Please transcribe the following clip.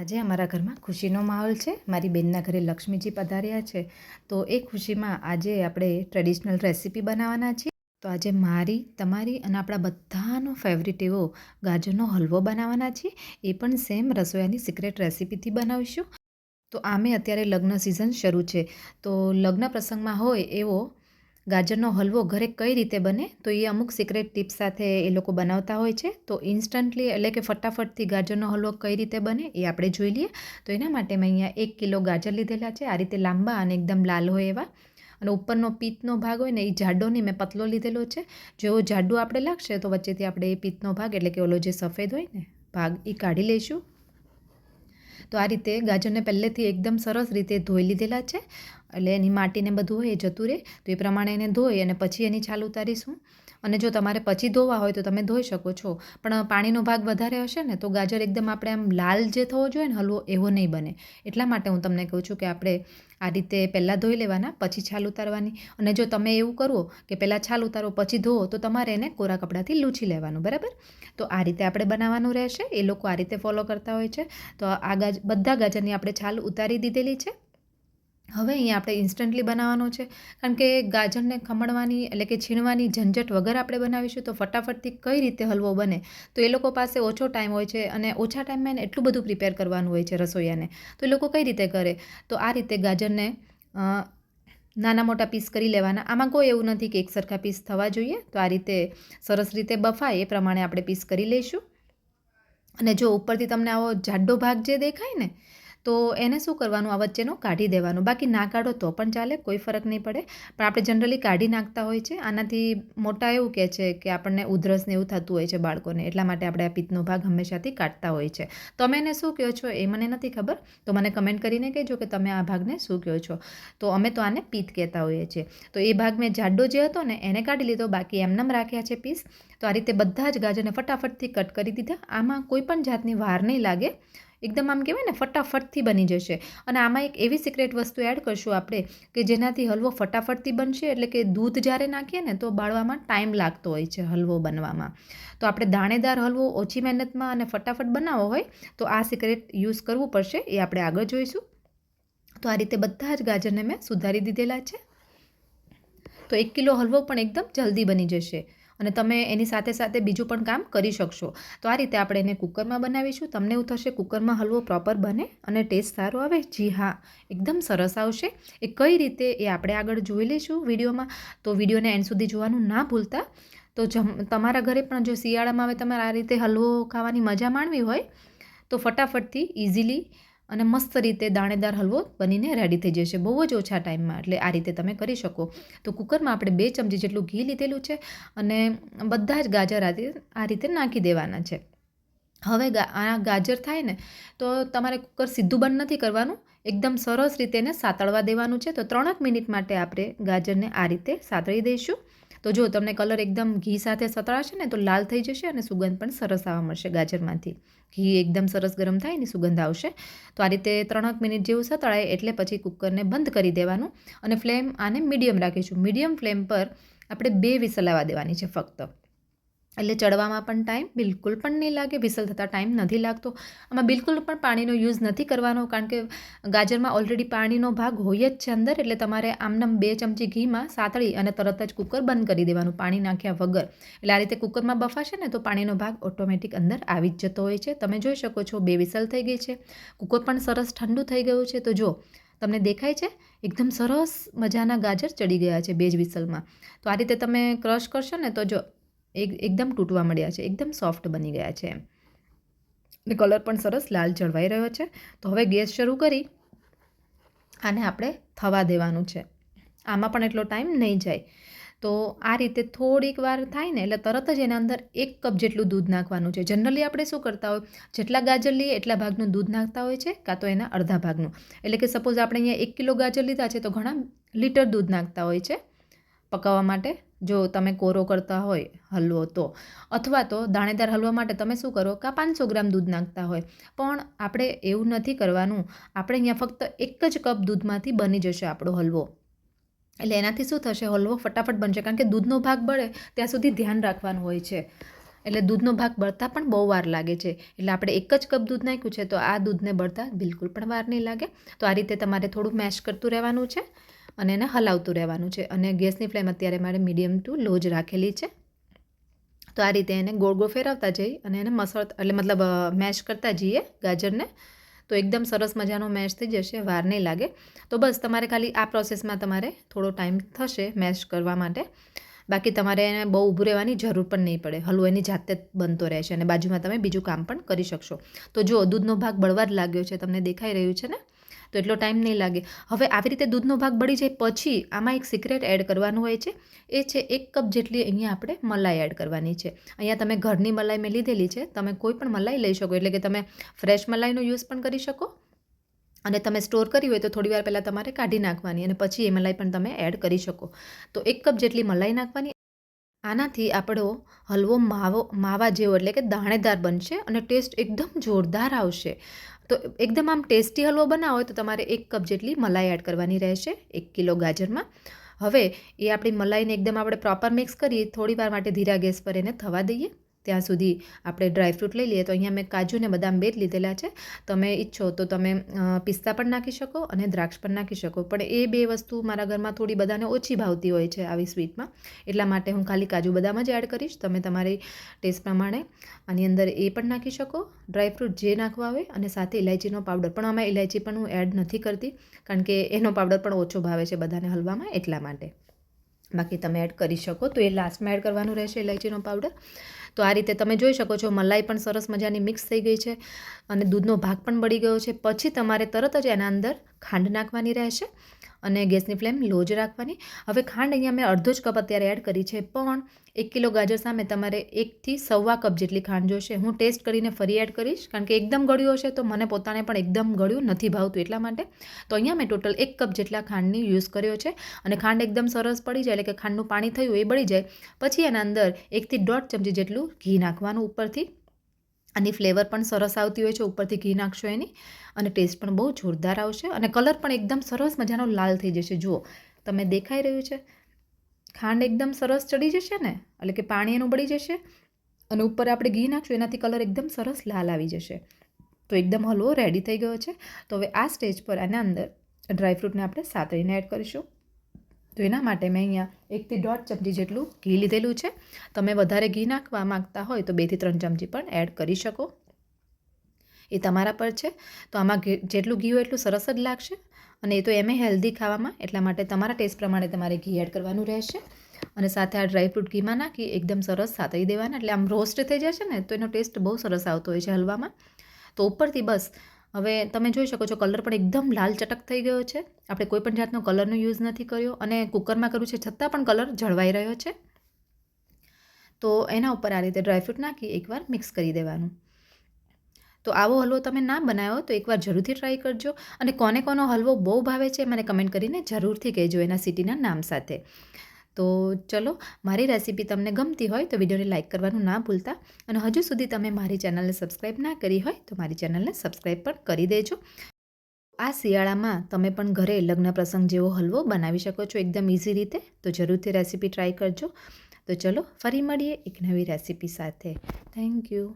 આજે અમારા ઘરમાં ખુશીનો માહોલ છે. મારી બેનના ઘરે લક્ષ્મીજી પધાર્યા છે. તો એ ખુશીમાં આજે આપણે ટ્રેડિશનલ રેસીપી બનાવવાના છીએ. તો આજે મારી, તમારી અને આપણા બધાનો ફેવરિટ એવો ગાજરનો હલવો બનાવવાના છીએ. એ પણ સેમ રસોયાની સિક્રેટ રેસીપીથી બનાવીશું. તો આમે અત્યારે લગ્ન સિઝન શરૂ છે. તો લગ્ન પ્રસંગમાં હોય એવો ગાજરનો હલવો ઘરે કઈ રીતે બને? તો એ અમુક સિક્રેટ ટિપ્સ સાથે એ લોકો બનાવતા હોય છે. તો ઇન્સ્ટન્ટલી એટલે કે ફટાફટથી ગાજરનો હલવો કઈ રીતે બને એ આપણે જોઈ લઈએ. તો એના માટે મેં અહીંયા એક કિલો ગાજર લીધેલા છે. આ રીતે લાંબા અને એકદમ લાલ હોય એવા. અને ઉપરનો પિત્તનો ભાગ હોય ને એ જાડો નહીં મેં પતલો લીધેલો છે. જો જાડું આપણે લાગશે તો વચ્ચેથી આપણે એ પિત્તનો ભાગ એટલે કે ઓલો જે સફેદ હોય ને ભાગ એ કાઢી લઈશું. તો આ રીતે ગાજરને પહેલેથી એકદમ સરસ રીતે ધોઈ લીધેલા છે. એટલે એની માટીને બધું હોય એ જતું રહે. તો એ પ્રમાણે એને ધોઈ અને પછી એની છાલ ઉતારીશું. અને જો તમારે પછી ધોવા હોય તો તમે ધોઈ શકો છો. પણ પાણીનો ભાગ વધારે હશે ને તો ગાજર એકદમ આપણે આમ લાલ જે થવો જોઈએ ને હલવો એવો નહીં બને. એટલા માટે હું તમને કહું છું કે આપણે આ રીતે પહેલાં ધોઈ લેવાના, પછી છાલ ઉતારવાની. અને જો તમે એવું કરો કે પહેલાં છાલ ઉતારો, પછી ધોવો, તો તમારે એને કોરા કપડાથી લૂછી લેવાનું, બરાબર? તો આ રીતે આપણે બનાવવાનું રહેશે. એ લોકો આ રીતે ફોલો કરતા હોય છે. તો આ ગાજ, બધા ગાજરની આપણે છાલ ઉતારી દીધેલી છે. હવે અહીંયા આપણે ઇન્સ્ટન્ટલી બનાવવાનો છે. કારણ કે ગાજરને ખમણવાની એટલે કે છીણવાની ઝંઝટ વગર આપણે બનાવીશું તો ફટાફટથી કઈ રીતે હલવો બને? તો એ લોકો પાસે ઓછો ટાઈમ હોય છે અને ઓછા ટાઈમમાં એને એટલું બધું પ્રિપેર કરવાનું હોય છે રસોઈયાને. તો એ લોકો કઈ રીતે કરે? તો આ રીતે ગાજરને નાના મોટા પીસ કરી લેવાના. આમાં કોઈ એવું નથી કે એક સરખા પીસ થવા જોઈએ. તો આ રીતે સરસ રીતે બફાય. એ પ્રમાણે આપણે પીસ કરી લઈશું. અને જો ઉપરથી તમને આવો જાડો ભાગ જે દેખાય ને તો એને શું કરવાનું? આ વચ્ચેનો કાઢી દેવાનું. બાકી ના કાઢો તો પણ ચાલે, કોઈ ફરક નહીં પડે. પણ આપણે જનરલી કાઢી નાખતા હોય છે. આનાથી મોટા એવું કહે છે કે આપણને ઉધરસ ને એવું થતું હોય છે બાળકોને. એટલા માટે આપણે આ પિત્તનો ભાગ હંમેશાથી કાઢતા હોય છે. તમે એને શું કહો છો? એ મને નથી ખબર. તો મને કમેન્ટ કરીને કહેજો કે તમે આ ભાગને શું કહો છો. તો અમે તો આને પિત્ત કહેતા હોઈએ છીએ. તો એ ભાગ મેં જાડો જે હતો ને, એને કાઢી લીધો. બાકી એમનેમ રાખ્યા છે પીસ. તો આ રીતે બધા જ ગાજરને ફટાફટથી કટ કરી દીધા. આમાં કોઈ પણ જાતની વાર નહીં લાગે. એકદમ આમ કહેવાય ને, ફટાફટથી બની જશે. અને આમાં એક એવી સિક્રેટ વસ્તુ એડ કરશું આપણે, કે જેનાથી હલવો ફટાફટથી બનશે, એટલે કે દૂધ જ્યારે નાખીએ ને, તો બાળવામાં ટાઈમ લાગતો હોય છે હલવો બનવામાં. તો આપણે દાણેદાર હલવો ઓછી મહેનતમાં અને ફટાફટ બનાવવો હોય, તો આ સિક્રેટ યુઝ કરવું પડશે, એ આપણે આગળ જોઈશું. તો આ રીતે બધા જ ગાજરને મેં સુધારી દીધેલા છે. તો એક કિલો હલવો પણ એકદમ જલ્દી બની જશે. અને તમે એની સાથે સાથે બીજું પણ કામ કરી શકશો. તો આ રીતે આપણે એને કુકરમાં બનાવીશું. તમને એવું થશે કુકરમાં હલવો પ્રોપર બને અને ટેસ્ટ સારો આવે. જી હા, એકદમ સરસ આવશે. એ કઈ રીતે એ આપણે આગળ જોઈ લઈશું વિડીયોમાં. તો વિડીયોને એન્ડ સુધી જોવાનું ના ભૂલતા. તો જમ, તમારા ઘરે પણ જો શિયાળામાં હવે તમારે આ રીતે હલવો ખાવાની મજા માણવી હોય, તો ફટાફટથી ઇઝીલી અને મસ્ત રીતે દાણેદાર હલવો બનીને રેડી થઈ જશે. બહુ જ ઓછા ટાઈમમાં એટલે આ રીતે તમે કરી શકો. તો કુકરમાં આપણે બે ચમચી જેટલું ઘી લીધેલું છે અને બધા જ ગાજર આ રીતે નાખી દેવાના છે. હવે આ ગાજર થાય ને, તો તમારે કુકર સીધું બંધ નથી કરવાનું. એકદમ સરસ રીતે એને સાતળવા દેવાનું છે. તો ત્રણેક મિનિટ માટે આપણે ગાજરને આ રીતે સાતળી દઈશું. તો જો તમને કલર એકદમ ઘી સાથે સતળાશે ને તો લાલ થઈ જશે અને સુગંધ પણ સરસ આવવા મળશે ગાજરમાંથી. ઘી એકદમ સરસ ગરમ થાય એની સુગંધ આવશે. તો આ રીતે ત્રણેક મિનિટ જેવું સતળાય એટલે પછી કુકરને બંધ કરી દેવાનું અને ફ્લેમ આને મીડિયમ રાખીશું. મીડિયમ ફ્લેમ પર આપણે બે વિસલ આવવા દેવાની છે ફક્ત. એટલે ચડવામાં પણ ટાઈમ બિલકુલ પણ નહીં લાગે વિસલ થતાં ટાઈમ નથી લાગતો. આમાં બિલકુલ પણ પાણીનો યુઝ નથી કરવાનો, કારણ કે ગાજરમાં ઓલરેડી પાણીનો ભાગ હોય જ છે અંદર, એટલે તમારે આમનામ બે ચમચી ઘીમાં સાતળી અને તરત જ કુકર બંધ કરી દેવાનું પાણી નાખ્યા વગર. એટલે આ રીતે કુકરમાં બફાશે ને તો પાણીનો ભાગ ઓટોમેટિક અંદર આવી જ જતો હોય છે. તમે જોઈ શકો છો, બે વિસલ થઈ ગઈ છે. કુકર પણ સરસ ઠંડુ થઈ ગયું છે. તો જો, તમને દેખાય છે, એકદમ સરસ મજાના ગાજર ચડી ગયા છે બે જ વિસલમાં. તો આ રીતે તમે ક્રશ કરશો ને તો જો એક એકદમ તૂટવા મળ્યા છે, એકદમ સોફ્ટ બની ગયા છે અને કલર પણ સરસ લાલ જળવાઈ રહ્યો છે. તો હવે ગેસ શરૂ કરી આને આપણે થવા દેવાનું છે. આમાં પણ એટલો ટાઈમ નહીં જાય. તો આ રીતે થોડીક વાર થાય ને એટલે તરત જ એના અંદર એક કપ જેટલું દૂધ નાખવાનું છે. જનરલી આપણે શું કરતા હોય? જેટલા ગાજર લઈએ એટલા ભાગનું દૂધ નાખતા હોય છે, કાં તો એના અડધા ભાગનું. એટલે કે સપોઝ આપણે અહીંયા એક કિલો ગાજર લીધા છે તો ઘણા લીટર દૂધ નાખતા હોય છે. પકાવવા માટે? જો તમે કોરો કરતા હોય હલવો તો. અથવા તો દાણેદાર હલવા માટે તમે શું કરો? કાં પાંચસો ગ્રામ દૂધ નાખતા હોય. પણ આપણે એવું નથી કરવાનું. આપણે અહીંયા ફક્ત એક જ કપ દૂધમાંથી બની જશે આપણો હલવો. એટલે એનાથી શું થશે? હલવો ફટાફટ બનશે. કારણ કે દૂધનો ભાગ બળે ત્યાં સુધી ધ્યાન રાખવાનું હોય છે. એટલે દૂધનો ભાગ બળતા પણ બહુ વાર લાગે છે. એટલે આપણે એક જ કપ દૂધ નાખ્યું છે તો આ દૂધને બળતા બિલકુલ પણ વાર નહીં લાગે. તો આ રીતે તમારે થોડું મેશ કરતું રહેવાનું છે. અને એને હલાવતું રહેવાનું છે. અને ગેસની ફ્લેમ અત્યારે મારે મીડિયમ ટુ લો જ રાખેલી છે. તો આ રીતે એને ગોળ ગોળ ફેરવતા જઈ અને એને મસળ એટલે મતલબ મેશ કરતા જઈએ ગાજરને. તો એકદમ સરસ મજાનો મેશ થઈ જશે, વાર નહીં લાગે. તો બસ તમારે ખાલી આ પ્રોસેસમાં તમારે થોડો ટાઈમ થશે મેશ કરવા માટે. બાકી તમારે એને બહુ ઊભું રહેવાની જરૂર પણ નહીં પડે. હલવો એની જાતે જ બનતો રહેશે અને બાજુમાં તમે બીજું કામ પણ કરી શકશો. તો જો દૂધનો ભાગ બળવા જ લાગ્યો છે, તમને દેખાઈ રહ્યું છે ને? તો એટલો ટાઈમ નહીં લાગે. હવે આવી રીતે દૂધનો ભાગ બળી જાય પછી આમાં એક સિક્રેટ એડ કરવાનું હોય છે. એ છે એક કપ જેટલી અહીંયા આપણે મલાઈ એડ કરવાની છે. અહીંયા તમે ઘરની મલાઈ મેં લીધેલી છે. તમે કોઈ પણ મલાઈ લઈ શકો. એટલે કે તમે ફ્રેશ મલાઈનો યુઝ પણ કરી શકો અને તમે સ્ટોર કરી હોય તો થોડી વાર પહેલાં તમારે કાઢી નાખવાની અને પછી એ મલાઈ પણ તમે એડ કરી શકો. તો એક કપ જેટલી મલાઈ નાખવાની આનાથી આપણો હલવો માવો, માવા જેવો એટલે કે દાણેદાર બનશે અને ટેસ્ટ એકદમ જોરદાર આવશે. તો એકદમ આમ ટેસ્ટી હલવો બનાવો હોય તો તમારે એક કપ જેટલી મલાઈ એડ કરવાની રહેશે, એક કિલો ગાજરમાં. હવે એ આપણી મલાઈને એકદમ આપણે પ્રોપર મિક્સ કરીએ થોડી વાર માટે ધીરા ગેસ પર એને થવા દઈએ. ત્યાં સુધી આપણે ડ્રાયફ્રૂટ લઈ લઈએ. તો અહીંયા મેં કાજુ ને બદામ બે જ લીધેલા છે. તમે ઈચ્છો તો તમે પિસ્તા પણ નાખી શકો અને દ્રાક્ષ પણ નાખી શકો. પણ એ બે વસ્તુ મારા ઘરમાં થોડી બધાને ઓછી ભાવતી હોય છે આવી સ્વીટમાં એટલા માટે હું ખાલી કાજુ બદામ જ એડ કરીશ. તમે તમારી ટેસ્ટ પ્રમાણે આની અંદર એ પણ નાખી શકો. ડ્રાયફ્રૂટ જે નાખવા આવે અને સાથે ઇલાયચીનો પાવડર પણ આમાં ઇલાયચી પણ હું એડ નથી કરતી કારણ કે એનો પાવડર પણ ઓછો ભાવે છે બધાને હલવામાં એટલા માટે. બાકી તમે એડ કરી શકો. તો એ લાસ્ટમાં એડ કરવાનું રહેશે ઇલાયચીનો પાવડર તો આ રીતે તમે જોઈ શકો છો, મલાઈ પણ સરસ મજાની મિક્સ થઈ ગઈ છે અને દૂધનો ભાગ પણ બળી ગયો છે. પછી તમારે તરત જ એના અંદર ખાંડ નાખવાની રહેશે. અને ગેસની ફ્લેમ લો જ રાખવાની. હવે ખાંડ અહીંયા મેં અડધો જ કપ અત્યારે એડ કરી છે, પણ એક કિલો ગાજર સામે તમારે એકથી સવા કપ જેટલી ખાંડ જોશે. હું ટેસ્ટ કરીને ફરી એડ કરીશ, કારણ કે એકદમ ગળ્યું હશે તો મને પોતાને પણ એકદમ ગળ્યું નથી ભાવતું એટલા માટે. તો અહીંયા મેં ટોટલ એક કપ જેટલા ખાંડની યુઝ કર્યો છે અને ખાંડ એકદમ સરસ પડી જાય, એટલે કે ખાંડનું પાણી થયું એ બળી જાય. પછી એના અંદર એકથી દોઢ ચમચી જેટલું ઘી નાખવાનું ઉપરથી. આની ફ્લેવર પણ સરસ આવતી હોય છે, ઉપરથી ઘી નાખશો એની અને ટેસ્ટ પણ બહુ જોરદાર આવશે અને કલર પણ એકદમ સરસ મજાનો લાલ થઈ જશે. જુઓ, તમે દેખાઈ રહ્યું છે. ખાંડ એકદમ સરસ ચડી જશે ને, એટલે કે પાણી એનું બળી જશે અને ઉપર આપણે ઘી નાખશું, એનાથી કલર એકદમ સરસ લાલ આવી જશે. તો એકદમ હલવો રેડી થઈ ગયો છે. તો હવે આ સ્ટેજ પર આના અંદર ડ્રાયફ્રૂટને આપણે સાતળીને એડ કરીશું. તો એના માટે મેં અહીંયા એકથી દોઢ ચમચી જેટલું ઘી લીધેલું છે. તમે વધારે ઘી નાખવા માંગતા હોય તો બેથી ત્રણ ચમચી પણ એડ કરી શકો. એ તમારા પર છે. તો આમાં જેટલું ઘી હોય એટલું સરસ જ લાગશે અને એ તો એમે હેલ્ધી ખાવામાં, એટલા માટે તમારા ટેસ્ટ પ્રમાણે તમારે ઘી એડ કરવાનું રહેશે. અને સાથે આ ડ્રાયફ્રૂટ ઘીમાં નાખી એકદમ સરસ સાતળી દેવાના, એટલે આમ રોસ્ટ થઈ જશે ને, તો એનો ટેસ્ટ બહુ સરસ આવતો હોય છે હલવામાં. તો ઉપરથી બસ હવે તમે જોઈ શકો છો કલર પણ એકદમ લાલ ચટક થઈ ગયો છે. આપણે કોઈ પણ જાતનો કલરનો યુઝ નથી કર્યો અને કુકરમાં કર્યું છે છતાં પણ કલર જળવાઈ રહ્યો છે. તો એના ઉપર આ રીતે ડ્રાયફ્રૂટ નાખી એકવાર મિક્સ કરી દેવાનું. તો આવો હલવો તમે ના બનાવ્યો તો એકવાર જરૂરથી ટ્રાય કરજો. અને કોને કોનો હલવો બહુ ભાવે છે મને કમેન્ટ કરીને જરૂરથી કહેજો એના સિટીના નામ સાથે. તો ચલો, મારી રેસીપી તમને ગમતી હોય તો વિડીયોને લાઇક કરવાનું ના ભૂલતા. અને હજુ સુધી તમે મારી ચેનલને સબસ્ક્રાઈબ ના કરી હોય તો મારી ચેનલને સબસ્ક્રાઈબ પણ કરી દેજો. આ શિયાળામાં તમે પણ ઘરે લગ્ન પ્રસંગ જેવો હલવો બનાવી શકો છો એકદમ ઇઝી રીતે. તો જરૂરથી રેસીપી ટ્રાય કરજો. તો ચલો, ફરી મળીએ એક નવી રેસીપી સાથે. Thank you